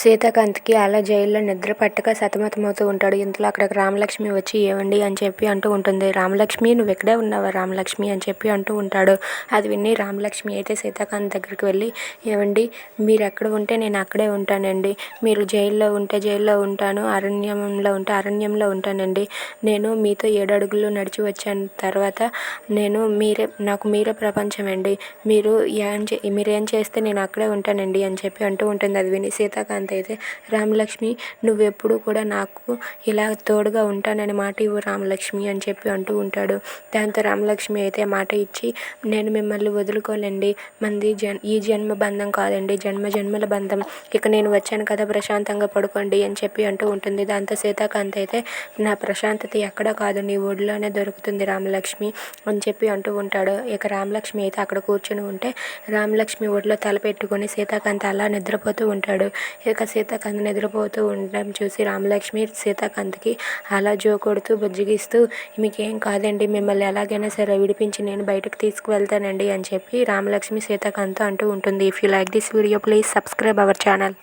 సీతాకాంత్కి అలా జైల్లో నిద్ర పట్టక సతమతమవుతూ ఉంటాడు. ఇంతలో అక్కడికి రామలక్ష్మి వచ్చి ఏవండి? అని చెప్పి అంటూ ఉంటుంది. రామలక్ష్మి నువ్వు ఇక్కడే ఉన్నావా రామలక్ష్మి? అని చెప్పి అంటూ ఉంటాడు. అది విని రామలక్ష్మి అయితే సీతాకాంత్ దగ్గరికి వెళ్ళి ఏవండి? మీరు ఎక్కడ ఉంటే నేను అక్కడే ఉంటానండి. మీరు జైల్లో ఉంటే జైల్లో ఉంటాను అరణ్యంలో ఉంటే అరణ్యంలో ఉంటానండి. నేను మీతో ఏడు అడుగులు నడిచి వచ్చాను. తర్వాత నేను మీరే నాకు మీరే ప్రపంచం అండి. మీరు ఏం చే మీరేం చేస్తే నేను అక్కడే ఉంటానండి? అని చెప్పి అంటూ ఉంటుంది. అది విని సీతాకాంత్ అయితే రామలక్ష్మి నువ్వెప్పుడు కూడా నాకు ఇలా తోడుగా ఉంటానని మాట ఇవ్వు రామలక్ష్మి అని చెప్పి అంటూ ఉంటాడు. దాంతో రామలక్ష్మి అయితే మాట ఇచ్చి నేను మిమ్మల్ని వదులుకోలేండి. మంది జన్ ఈ జన్మ బంధం కాదండి. జన్మ జన్మల బంధం. ఇక నేను వచ్చాను కదా ప్రశాంతంగా పడుకోండి అని చెప్పి అంటూ ఉంటుంది. దాంతో సీతాకాంత్ అయితే నా ప్రశాంతత ఎక్కడ కాదు. నీ ఒడిలోనే దొరుకుతుంది రామలక్ష్మి అని చెప్పి అంటూ ఉంటాడు. ఇక రామలక్ష్మి అయితే అక్కడ కూర్చొని ఉంటే రామలక్ష్మి ఒడిలో తలపెట్టుకొని సీతాకాంత్ అలా నిద్రపోతూ ఉంటాడు. ఇక సీతాకాంత్ నిద్రపోతూ ఉండడం చూసి రామలక్ష్మి సీతాకాంత్కి అలా జో కొడుతూ బుజ్జగిస్తూ మీకేం కాదండి మిమ్మల్ని ఎలాగైనా సరే విడిపించి నేను బయటకు తీసుకువెళ్తానండి అని చెప్పి రామలక్ష్మి సీతాకాంత్తో అంటూ ఉంటుంది. If you like this video please subscribe our channel